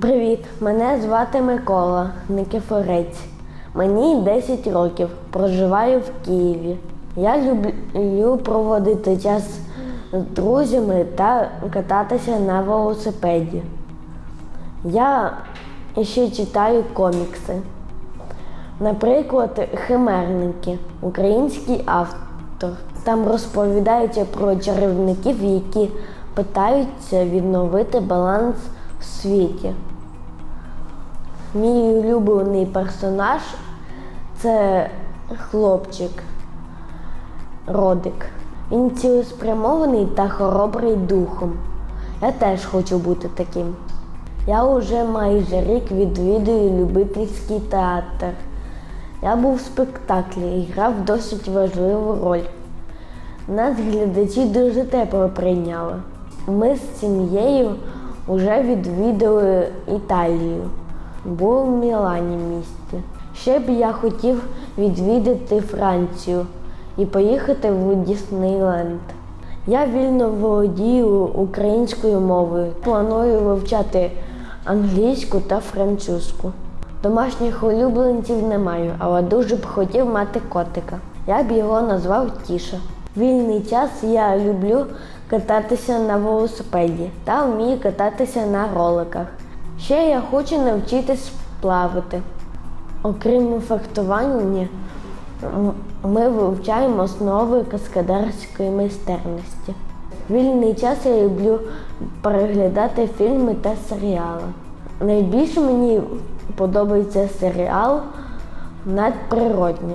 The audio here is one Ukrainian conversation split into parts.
Привіт, мене звати Микола Никифорець. Мені 10 років, проживаю в Києві. Я люблю проводити час з друзями та кататися на велосипеді. Я ще читаю комікси. Наприклад, Химерники, український автор. Там розповідається про чарівників, які питаються відновити баланс в світі. Мій улюблений персонаж це хлопчик Родик. Він цілеспрямований та хоробрий духом. Я теж хочу бути таким. Я вже майже рік відвідую любительський театр. Я був в спектаклі і грав досить важливу роль. Нас глядачі дуже тепло прийняли. Ми з сім'єю вже відвідали Італію, були в Мілані місті. Ще б я хотів відвідати Францію і поїхати в Діснейленд. Я вільно володію українською мовою. Планую вивчати англійську та французьку. Домашніх улюбленців не маю, але дуже б хотів мати котика. Я б його назвав Тіша. Вільний час я люблю кататися на велосипеді та вмію кататися на роликах. Ще я хочу навчитись плавати. Окрім фехтування, ми вивчаємо основи каскадарської майстерності. Вільний час я люблю переглядати фільми та серіали. Найбільше мені подобається серіал надприродні.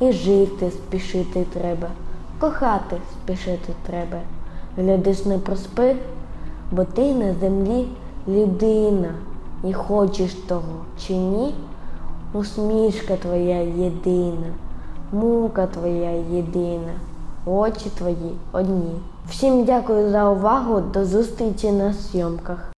І жити спішити треба, кохати спішити треба. Глядиш не проспи, бо ти на землі людина, і хочеш того чи ні, усмішка твоя єдина, мука твоя єдина, очі твої одні. Всім дякую за увагу, до зустрічі на зйомках.